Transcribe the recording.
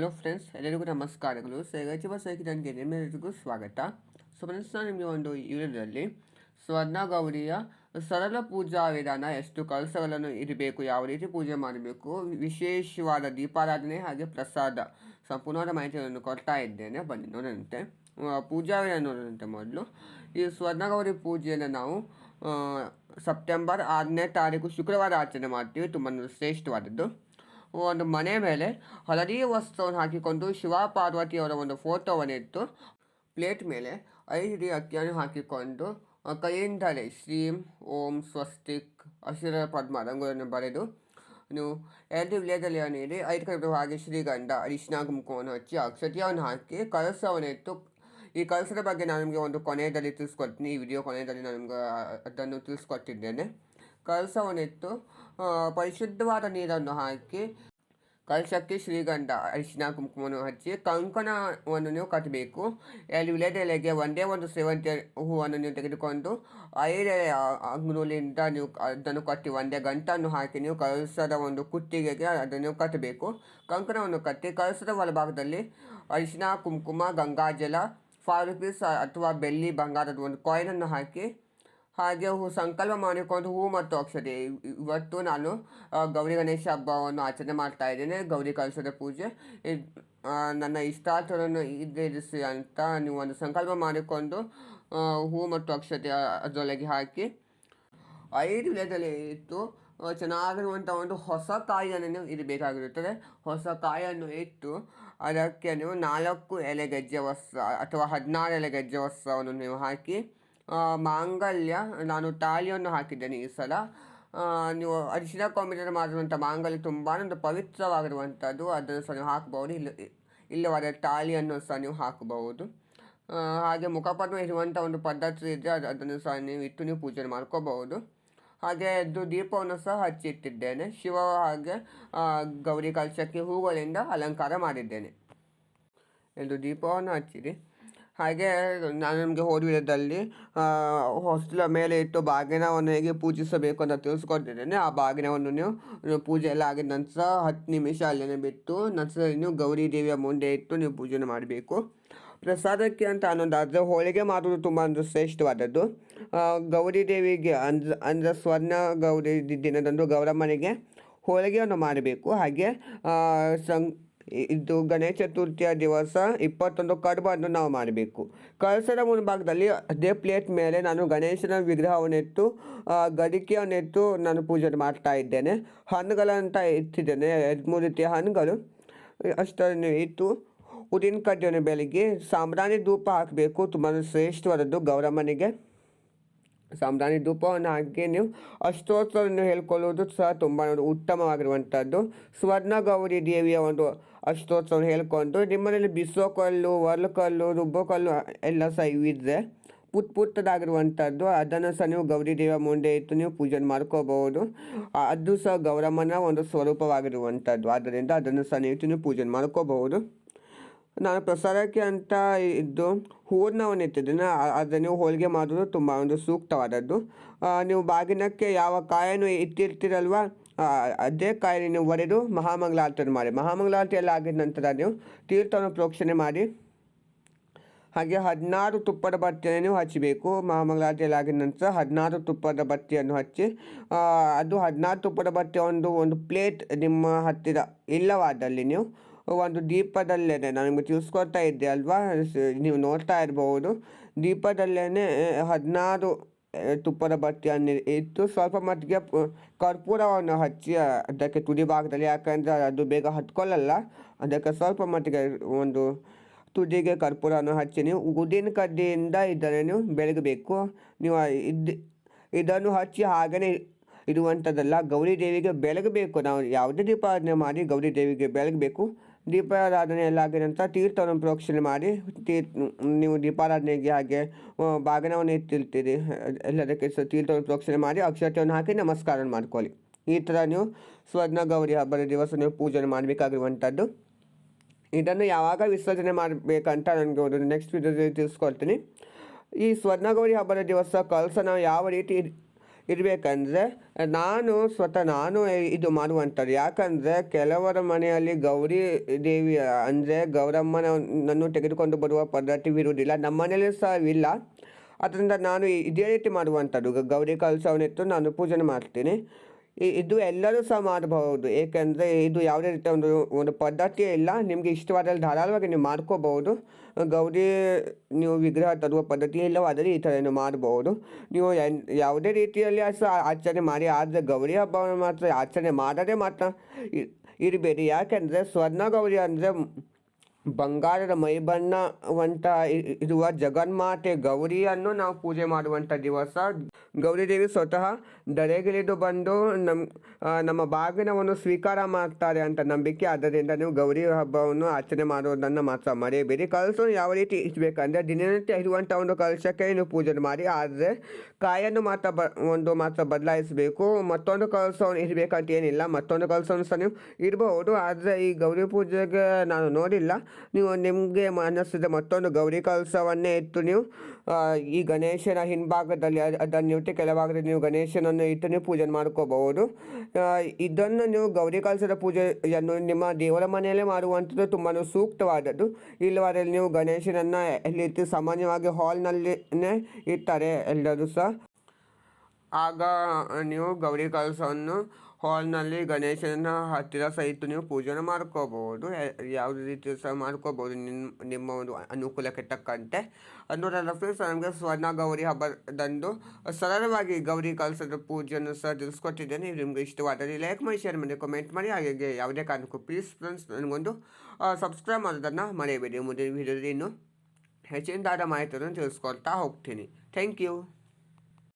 Hello friends ಎಲ್ಲರಿಗೂ ನಮಸ್ಕಾರಗಳು. ಸಚಿವ ಸೈಕಿ ನನಗೆ ನಿಮ್ಮೆಲ್ಲರಿಗೂ ಸ್ವಾಗತ. ಸೊ ಫ್ರೆಂಡ್ಸ್ ನಾನು ನಿಮಗೆ ಒಂದು ವಿಡಿಯೋದಲ್ಲಿ ಸ್ವರ್ಣ ಗೌರಿಯ ಸರಳ ಪೂಜಾ ವಿಧಾನ ಎಷ್ಟು ಕಲಸಗಳನ್ನು ಇರಬೇಕು ಯಾವ ರೀತಿ ಪೂಜೆ ಮಾಡಬೇಕು ವಿಶೇಷವಾದ ದೀಪಾರಾಧನೆ ಹಾಗೆ ಪ್ರಸಾದ ಸಂಪೂರ್ಣವಾದ ಮಾಹಿತಿಯನ್ನು ಕೊಡ್ತಾ ಇದ್ದೇನೆ. ಬನ್ನಿ ನೋಡೋಣಂತೆ. ಆ, ಪೂಜಾ ವಿಧಾನ ನೋಡೋಣಂತೆ ಮೊದಲು. ಈ ಸ್ವರ್ಣಗೌರಿ ಪೂಜೆಯನ್ನು ನಾವು ಸೆಪ್ಟೆಂಬರ್ ಆರನೇ ತಾರೀಕು ಶುಕ್ರವಾರ ಆಚರಣೆ ಮಾಡ್ತೀವಿ. ತುಂಬ ಶ್ರೇಷ್ಠವಾದದ್ದು. ಒಂದು ಮನೆ ಮೇಲೆ ಹಳದಿ ವಸ್ತ್ರವನ್ನು ಹಾಕಿಕೊಂಡು ಶಿವ ಪಾರ್ವತಿಯವರ ಒಂದು ಫೋಟೋವನ್ನು ಇಟ್ಟು ಪ್ಲೇಟ್ ಮೇಲೆ ಐದು ಅಕ್ಕಿಯನ್ನು ಹಾಕಿಕೊಂಡು ಕೈಯಿಂದಲೇ ಶ್ರೀಂ ಓಂ ಸ್ವಸ್ತಿಕ್ ಹಸಿರ ಪದ್ಮ ರಂಗುಗಳನ್ನು ಬರೆದು ನೀವು ಎರಡು ವಿಲೇಜಲ್ಲಿ ನೀಡಿ ಐದು ಕಡೆ ಹಾಗೆ ಶ್ರೀಗಂಧ, ಅರಿಶಿನ, ಕುಂಕುಮವನ್ನು ಹಚ್ಚಿ ಅಕ್ಷತೆಯನ್ನು ಹಾಕಿ ಇಟ್ಟು ಈ ಕಳಸದ ಬಗ್ಗೆ ನಾನು ನಿಮಗೆ ಒಂದು ಕೊನೆಯಲ್ಲಿ ತಿಳಿಸ್ಕೊಡ್ತೀನಿ. ಈ ವಿಡಿಯೋ ಕೊನೆಯಲ್ಲಿ ನಾನು ನಿಮ್ಗೆ ಅದನ್ನು ತಿಳಿಸ್ಕೊಟ್ಟಿದ್ದೇನೆ. ಕಲಸವನ್ನಿಟ್ಟು ಆ, ಪರಿಶುದ್ಧವಾದ ನೀರನ್ನು ಹಾಕಿ ಕಲಶಕ್ಕೆ ಶ್ರೀಗಂಧ ಅರಿಶಿನ ಕುಂಕುಮವನ್ನು ಹಚ್ಚಿ ಕಂಕಣವನ್ನು ನೀವು ಕಟ್ಟಬೇಕು. ಎರಡು ವಿಳೆದೆಲೆಗೆ ಒಂದೇ ಒಂದು ಸೇವಂತಿಯ ಹೂವನ್ನು ನೀವು ತೆಗೆದುಕೊಂಡು ಐದು ಅಂಗುಲಿಂದ ನೀವು ಅದನ್ನು ಕಟ್ಟಿ ಒಂದೇ ಗಂಟನ್ನು ಹಾಕಿ ನೀವು ಕಲಸದ ಒಂದು ಕುತ್ತಿಗೆಗೆ ಅದನ್ನು ಕಟ್ಟಬೇಕು. ಕಂಕಣವನ್ನು ಕಟ್ಟಿ ಕಲಸದ ಒಳಭಾಗದಲ್ಲಿ ಅರಿಶಿನ ಕುಂಕುಮ ಗಂಗಾಜಲ ಫೈವ್ ರುಪೀಸ್ ಅಥವಾ ಬೆಳ್ಳಿ ಬಂಗಾರದ ಒಂದು ಕಾಯಿನನ್ನು ಹಾಕಿ ಹಾಗೆ ಹೂ ಸಂಕಲ್ಪ ಮಾಡಿಕೊಂಡು ಹೂ ಮತ್ತು ಅಕ್ಷತೆ. ಇವತ್ತು ನಾನು ಗೌರಿ ಗಣೇಶ ಹಬ್ಬವನ್ನು ಆಚರಣೆ ಮಾಡ್ತಾ ಇದ್ದೇನೆ. ಗೌರಿ ಕಲಸದ ಪೂಜೆ. ನನ್ನ ಇಷ್ಟಾರ್ಥಗಳನ್ನು ಈಡೇರಿಸಿ ಅಂತ ನೀವು ಒಂದು ಸಂಕಲ್ಪ ಮಾಡಿಕೊಂಡು ಹೂ ಮತ್ತು ಆ, ಅದರೊಳಗೆ ಹಾಕಿ ಐದು ವಿಧದಲ್ಲಿ ಇಟ್ಟು ಚೆನ್ನಾಗಿರುವಂಥ ಒಂದು ಹೊಸ ಕಾಯಿಯನ್ನು ನೀವು ಇರಬೇಕಾಗಿರುತ್ತದೆ ಹೊಸ ಕಾಯನ್ನು ಇಟ್ಟು ಅದಕ್ಕೆ ನೀವು ನಾಲ್ಕು ಎಲೆ ವಸ್ತ್ರ ಅಥವಾ ಹದಿನಾರು ಎಲೆ ಗೆಜ್ಜೆ ವಸ್ತ್ರವನ್ನು ನೀವು ಹಾಕಿ ಮಾಂಗಲ್ಯ, ನಾನು ತಾಳಿಯನ್ನು ಹಾಕಿದ್ದೇನೆ ಈ ಸಲ. ನೀವು ಅರಿಶಿನ ಕೊಂಬಿನಲ್ಲಿ ಮಾಡಿರುವಂಥ ಮಾಂಗಲ್ಯ ತುಂಬಾ ಒಂದು ಪವಿತ್ರವಾಗಿರುವಂಥದ್ದು. ಅದನ್ನು ಸಹ ನೀವು ಹಾಕಬಹುದು. ಇಲ್ಲ ಇಲ್ಲವಾದ ತಾಳಿಯನ್ನು ಸಹ ನೀವು ಹಾಕಬಹುದು. ಹಾಗೆ ಮುಖಪದ್ಮ ಇರುವಂಥ ಒಂದು ಪದ್ಧತಿ ಇದೆ ಅದು, ಅದನ್ನು ಸಹ ನೀವು ಇಟ್ಟು ನೀವು ಪೂಜೆ ಮಾಡ್ಕೋಬಹುದು. ಹಾಗೆ ಇದು ದೀಪವನ್ನು ಸಹ ಹಚ್ಚಿಟ್ಟಿದ್ದೇನೆ. ಶಿವ ಹಾಗೆ ಗೌರಿ ಕಲಶಕ್ಕೆ ಹೂಗಳಿಂದ ಅಲಂಕಾರ ಮಾಡಿದ್ದೇನೆ. ಎಂದು ದೀಪವನ್ನು ಹಚ್ಚಿರಿ. ಹಾಗೆ ನಾನು ನಿಮಗೆ ಹೋದ ವಿಧದಲ್ಲಿ ಹೊಸಲ ಮೇಲೆ ಇಟ್ಟು ಬಾಗಿನವನ್ನು ಹೇಗೆ ಪೂಜಿಸಬೇಕು ಅಂತ ತಿಳಿಸ್ಕೊಟ್ಟಿದ್ದೇನೆ. ಆ ಬಾಗಿನವನ್ನು ನೀವು ಪೂಜೆ ಎಲ್ಲ ಆಗಿದ ನಂತರ ಹತ್ತು ನಿಮಿಷ ಅಲ್ಲೇ ಬಿಟ್ಟು ನಂತರ ನೀವು ಗೌರಿ ದೇವಿಯ ಮುಂದೆ ಇಟ್ಟು ನೀವು ಪೂಜೆ ಮಾಡಬೇಕು. ಪ್ರಸಾದಕ್ಕೆ ಅಂತ ಅನ್ನೋದಾದರೆ ಹೋಳಿಗೆ ಮಾಡೋದು ತುಂಬ ಒಂದು ಶ್ರೇಷ್ಠವಾದದ್ದು. ಗೌರಿ ದೇವಿಗೆ ಅಂದ್ರ, ಅಂದರೆ ಸ್ವರ್ಣ ಗೌರಿ ದಿನದಂದು ಗೌರಮ್ಮನಿಗೆ ಹೋಳಿಗೆಯನ್ನು ಮಾಡಬೇಕು. ಹಾಗೆ ಸಂ ಇದು ಗಣೇಶ ಚತುರ್ಥಿಯ ದಿವಸ ಇಪ್ಪತ್ತೊಂದು ಕಡುಬನ್ನು ನಾವು ಮಾಡಬೇಕು. ಕಳಸದ ಮುಂಭಾಗದಲ್ಲಿ ಅದೇ ಪ್ಲೇಟ್ ಮೇಲೆ ನಾನು ಗಣೇಶನ ವಿಗ್ರಹವನ್ನಿಟ್ಟು ಆ, ಗಡಿಕೆಯನ್ನಿಟ್ಟು ನಾನು ಪೂಜೆ ಮಾಡ್ತಾ ಇದ್ದೇನೆ. ಹಣ್ಣುಗಳಂತ ಇಟ್ಟಿದ್ದೇನೆ ಎರಡು ಮೂರು ರೀತಿಯ ಹಣ್ಣುಗಳು. ಅಷ್ಟನ್ನು ಇತ್ತು ಉದಿನ ಕಡ್ಡಿಯನ್ನು ಬೆಳಗ್ಗೆ ಸಾಂಬ್ರಾಣಿ ಧೂಪ ಹಾಕಬೇಕು. ತುಂಬ ಶ್ರೇಷ್ಠವಾದದ್ದು ಗೌರಮ್ಮನಿಗೆ. ಸಾಂಬ್ರಾಣಿ ಧೂಪವನ್ನು ನೀವು ಅಷ್ಟೋತ್ತರವನ್ನು ಹೇಳ್ಕೊಳ್ಳುವುದು ಸಹ ತುಂಬ ಉತ್ತಮವಾಗಿರುವಂಥದ್ದು. ಸ್ವರ್ಣ ಗೌರಿ ದೇವಿಯ ಒಂದು ಅಷ್ಟೋತ್ತರವನ್ನು ಹೇಳ್ಕೊಂಡು ನಿಮ್ಮನೇಲಿ ಬಿಸೋ ಕಲ್ಲು ರುಬ್ಬೋಕಲ್ಲು ಕಲ್ಲು, ರುಬ್ಬೋ ಕಲ್ಲು ಎಲ್ಲ ಸಹ ಇವಿದ್ರೆ ಪುಟ್ ಪುಟ್ಟದಾಗಿರುವಂಥದ್ದು ಅದನ್ನು ಸಹ ನೀವು ಗೌರಿ ದೇವಿಯ ಮುಂದೆ ಇಟ್ಟು ನೀವು ಪೂಜೆ ಮಾಡ್ಕೋಬಹುದು ಅದು ಸಹ ಗೌರಮ್ಮನ ಒಂದು ಸ್ವರೂಪವಾಗಿರುವಂಥದ್ದು. ಆದ್ದರಿಂದ ಅದನ್ನು ಸಹ ನೀವು ಪೂಜೆ ಮಾಡ್ಕೋಬಹುದು. ನಾನು ಪ್ರಸಾರಕ್ಕೆ ಅಂತ ಇದ್ದು ಹೂರ್ಣವನ್ನು ಇಟ್ಟಿದ್ದೇನೆ ಆ- ಅದನ್ನು ನೀವು ಹೋಳಿಗೆ ಮಾಡೋದು ತುಂಬ ಒಂದು ಸೂಕ್ತವಾದದ್ದು. ನೀವು ಬಾಗಿನಕ್ಕೆ ಯಾವ ಕಾಯನ್ನು ಇಟ್ಟಿರ್ತೀರಲ್ವ ಅದೇ ಕಾಯಿ ನೀವು ಒಡೆದು ಮಹಾಮಂಗಳಾರತಿ ಮಾಡಿ. ಮಹಾಮಂಗಳಾರತಿ ಎಲ್ಲ ಆಗಿದ ನಂತರ ನೀವು ತೀರ್ಥವನ್ನು ಪ್ರೋಕ್ಷಣೆ ಮಾಡಿ. ಹಾಗೆ ಹದಿನಾರು ತುಪ್ಪದ ಬತ್ತಿಯನ್ನು ನೀವು ಹಚ್ಚಬೇಕು ಮಹಾಮಂಗಳಾರತಿಯಲ್ಲಿ ಆಗಿದ ನಂತರ ಹದಿನಾರು ತುಪ್ಪದ ಬತ್ತಿಯನ್ನು ಹಚ್ಚಿ ಅದು ಹದಿನಾರು ತುಪ್ಪದ ಬತ್ತಿ ಒಂದು ಒಂದು ಪ್ಲೇಟ್ ನಿಮ್ಮ ಹತ್ತಿರ ಇಲ್ಲವಾದಲ್ಲಿ ನೀವು ಒಂದು ದೀಪದಲ್ಲೇ ನಾನು ನಿಮಗೆ ತಿಳಿಸ್ಕೊಡ್ತಾ ಇದ್ದೆ ಅಲ್ವಾ? ನೀವು ನೋಡ್ತಾ ಇರಬಹುದು ದೀಪದಲ್ಲೇ ಹದಿನಾರು ತುಪ್ಪದ ಬತ್ತಿಯನ್ನು ಇಟ್ಟು ಸ್ವಲ್ಪ ಮಟ್ಟಿಗೆ ಕರ್ಪೂರವನ್ನು ಹಚ್ಚಿ, ಅದಕ್ಕೆ ತುದಿ ಭಾಗದಲ್ಲಿ, ಯಾಕಂದರೆ ಅದು ಬೇಗ ಹತ್ಕೊಳ್ಳಲ್ಲ. ಅದಕ್ಕೆ ಸ್ವಲ್ಪ ಮಟ್ಟಿಗೆ ಒಂದು ತುದಿಗೆ ಕರ್ಪೂರವನ್ನು ಹಚ್ಚಿ, ನೀವು ಉದಿನ ಕಡ್ಡಿಯಿಂದ ಇದನ್ನು ಬೆಳಗಬೇಕು. ನೀವು ಇದು, ಇದನ್ನು ಹಚ್ಚಿ ಹಾಗೆಯೇ ಇರುವಂಥದ್ದಲ್ಲ, ಗೌರಿ ದೇವಿಗೆ ಬೆಳಗಬೇಕು. ನಾವು ಯಾವುದೇ ದೀಪಾರಾಧನೆ ಮಾಡಿ ಗೌರಿ ದೇವಿಗೆ ಬೆಳಗಬೇಕು. ದೀಪಾರಾಧನೆ ಎಲ್ಲ ಆಗಿದ ತೀರ್ಥವನ್ನು ಪ್ರೋಕ್ಷಣೆ ಮಾಡಿ, ತೀರ್ಥ, ನೀವು ದೀಪಾರಾಧನೆಗೆ ಹಾಗೆ ಬಾಗನವನ್ನು ಎತ್ತಿರ್ತೀರಿ. ಎಲ್ಲದಕ್ಕೆ ಸಹ ತೀರ್ಥವನ್ನು ಪ್ರೋಕ್ಷಣೆ ಮಾಡಿ, ಅಕ್ಷತೆಯನ್ನು ಹಾಕಿ ನಮಸ್ಕಾರ ಮಾಡ್ಕೊಳ್ಳಿ. ಈ ಥರ ನೀವು ಸ್ವರ್ಣ ಗೌರಿ ಹಬ್ಬದ ದಿವಸ ನೀವು ಪೂಜೆ ಮಾಡಬೇಕಾಗಿರುವಂಥದ್ದು. ಇದನ್ನು ಯಾವಾಗ ವಿಸರ್ಜನೆ ಮಾಡಬೇಕಂತ ನನಗೆ ಒಂದು ನೆಕ್ಸ್ಟ್ ವಿಡಿಯೋದಲ್ಲಿ ತಿಳಿಸ್ಕೊಳ್ತೀನಿ ಈ ಸ್ವರ್ಣಗೌರಿ ಹಬ್ಬದ ದಿವಸ ಕಲಸ ನಾವು ಯಾವ ರೀತಿ ಇರಬೇಕಂದ್ರೆ ನಾನು ಸ್ವತಃ ನಾನು ಇದು ಮಾಡುವಂಥದ್ದು. ಯಾಕಂದರೆ ಕೆಲವರ ಮನೆಯಲ್ಲಿ ಗೌರಿ ದೇವಿ ಅಂದರೆ ಗೌರಮ್ಮನನ್ನು ತೆಗೆದುಕೊಂಡು ಬರುವ ಪದ್ಧತಿ ಇರುವುದಿಲ್ಲ ನಮ್ಮ ಮನೆಯಲ್ಲಿ ಸಹ ಇಲ್ಲ. ಅದರಿಂದ ನಾನು ಇದೇ ರೀತಿ ಮಾಡುವಂಥದ್ದು. ಗೌರಿ ಕಲಸವನ್ನಿಟ್ಟು ನಾನು ಪೂಜೆ ಮಾಡ್ತೀನಿ. ಇದು ಎಲ್ಲರೂ ಸಹ ಮಾಡಬಹುದು. ಏಕೆಂದರೆ ಇದು ಯಾವುದೇ ರೀತಿಯ ಒಂದು ಒಂದು ಪದ್ಧತಿ ಇಲ್ಲ. ನಿಮಗೆ ಇಷ್ಟವಾದಲ್ಲಿ ಧಾರಾಳವಾಗಿ ನೀವು ಮಾಡ್ಕೋಬಹುದು. ಗೌರಿ ನೀವು ವಿಗ್ರಹ ತರುವ ಪದ್ಧತಿ ಇಲ್ಲವಾದರೆ ಈ ಥರನೂ ಮಾಡಬಹುದು. ನೀವು ಯಾವುದೇ ರೀತಿಯಲ್ಲಿ ಸಹ ಆಚರಣೆ ಮಾಡಿ, ಆದರೆ ಗೌರಿ ಹಬ್ಬವನ್ನು ಮಾತ್ರ ಆಚರಣೆ ಮಾಡದೆ ಮಾತ್ರ ಇರಬೇಡಿ. ಯಾಕೆಂದರೆ ಸ್ವರ್ಣ ಗೌರಿ ಅಂದರೆ ಬಂಗಾರದ ಮೈಬಣ್ಣವಂತ ವಂತ ಇರುವ ಜಗನ್ಮಾತೆ ಗೌರಿಯನ್ನು ನಾವು ಪೂಜೆ ಮಾಡುವಂಥ ದಿವಸ. ಗೌರಿ ದೇವಿ ಸ್ವತಃ ದರೆಗಿಳಿದು ಬಂದು ನಮ್ಮ ನಮ್ಮ ಬಾಗಿನವನ್ನು ಸ್ವೀಕಾರ ಮಾಡ್ತಾರೆ ಅಂತ ನಂಬಿಕೆ. ಆದ್ದರಿಂದ ನೀವು ಗೌರಿ ಹಬ್ಬವನ್ನು ಆಚರಣೆ ಮಾಡುವುದನ್ನು ಮಾತ್ರ ಮರೆಯಬೇಡಿ. ಕಲಸು ಯಾವ ರೀತಿ ಇಡಬೇಕಂದ್ರೆ ದಿನನಿತ್ಯ ಇರುವಂಥ ಒಂದು ಕಲಶಕ್ಕೆ ನೀವು ಪೂಜೆ ಮಾಡಿ. ಆದರೆ ಕಾಯನ್ನು ಮಾತ್ರ ಬ, ಒಂದು ಮಾತ್ರ ಬದಲಾಯಿಸಬೇಕು. ಮತ್ತೊಂದು ಕಲಸವನ್ನು ಇರಬೇಕಂತ ಏನಿಲ್ಲ. ಮತ್ತೊಂದು ಕಲಸವನ್ನು ಸಹ ನೀವು ಇಡಬಹುದು. ಆದರೆ ಈ ಗೌರಿ ಪೂಜೆಗೆ ನಾನು ನೋಡಿಲ್ಲ. ನೀವು ನಿಮಗೆ ಮನಸ್ಸಿದೆ ಮತ್ತೊಂದು ಗೌರಿ ಕಲಸವನ್ನೇ ಇತ್ತು ನೀವು ಈ ಗಣೇಶನ ಹಿಂಭಾಗದಲ್ಲಿ, ಅದ್- ಅದನ್ನು ಇಟ್ಟು ಕೆಲವಾಗದಲ್ಲಿ ನೀವು ಗಣೇಶನನ್ನು ಇಟ್ಟು ನೀವು ಪೂಜೆ ಮಾಡ್ಕೋಬಹುದು. ಇದನ್ನು ನೀವು ಗೌರಿ ಕಲಸದ ಪೂಜೆಯನ್ನು ನಿಮ್ಮ ದೇವರ ಮನೆಯಲ್ಲೇ ಮಾಡುವಂಥದ್ದು ತುಂಬಾ ಸೂಕ್ತವಾದದ್ದು. ಇಲ್ಲವಾದಲ್ಲಿ ನೀವು ಗಣೇಶನನ್ನು ಇಟ್ಟು ಸಾಮಾನ್ಯವಾಗಿ ಹಾಲ್ನಲ್ಲಿನೇ ಇರ್ತಾರೆ ಎಲ್ಲರೂ ಸಹ ಆಗ ನೀವು ಗೌರಿ ಕಲಸವನ್ನು ಹಾಲ್ನಲ್ಲಿ ಗಣೇಶನ ಹತ್ತಿರ ಸಹಿತ ನೀವು ಪೂಜೆನ ಮಾಡ್ಕೋಬಹುದು ಯಾವುದೇ ರೀತಿ ಸಹ ಮಾಡ್ಕೋಬಹುದು ನಿಮ್ಮ ನಿಮ್ಮ ಒಂದು ಅನುಕೂಲಕ್ಕೆ ತಕ್ಕಂತೆ ಅನ್ನೋದಲ್ಲ ಫ್ರೆಂಡ್ಸ್ ನಮಗೆ ಸ್ವರ್ಣ ಗೌರಿ ಹಬ್ಬದಂದು ಸರಳವಾಗಿ ಗೌರಿ ಕಲಸದ ಪೂಜೆಯನ್ನು ಸಹ ತಿಳಿಸ್ಕೊಟ್ಟಿದ್ದೇನೆ ನಿಮಗೆ ನಿಮ್ಗೆ ಇಷ್ಟವಾದಲ್ಲಿ ಲೈಕ್ ಮಾಡಿ ಶೇರ್ ಮಾಡಿ ಕಮೆಂಟ್ ಮಾಡಿ ಹಾಗೆ ಯಾವುದೇ ಕಾರಣಕ್ಕೂ ಪ್ಲೀಸ್ ಫ್ರೆಂಡ್ಸ್ ನನಗೊಂದು ಸಬ್ಸ್ಕ್ರೈಬ್ ಮಾಡೋದನ್ನು ಮರೆಯಬೇಡಿ ಮುಂದಿನ ವಿಡಿಯೋದಲ್ಲಿ ಇನ್ನೂ ಹೆಚ್ಚಿನದಾದ ಮಾಹಿತಿಯನ್ನು ತಿಳಿಸ್ಕೊಳ್ತಾ ಹೋಗ್ತೀನಿ ಥ್ಯಾಂಕ್ ಯು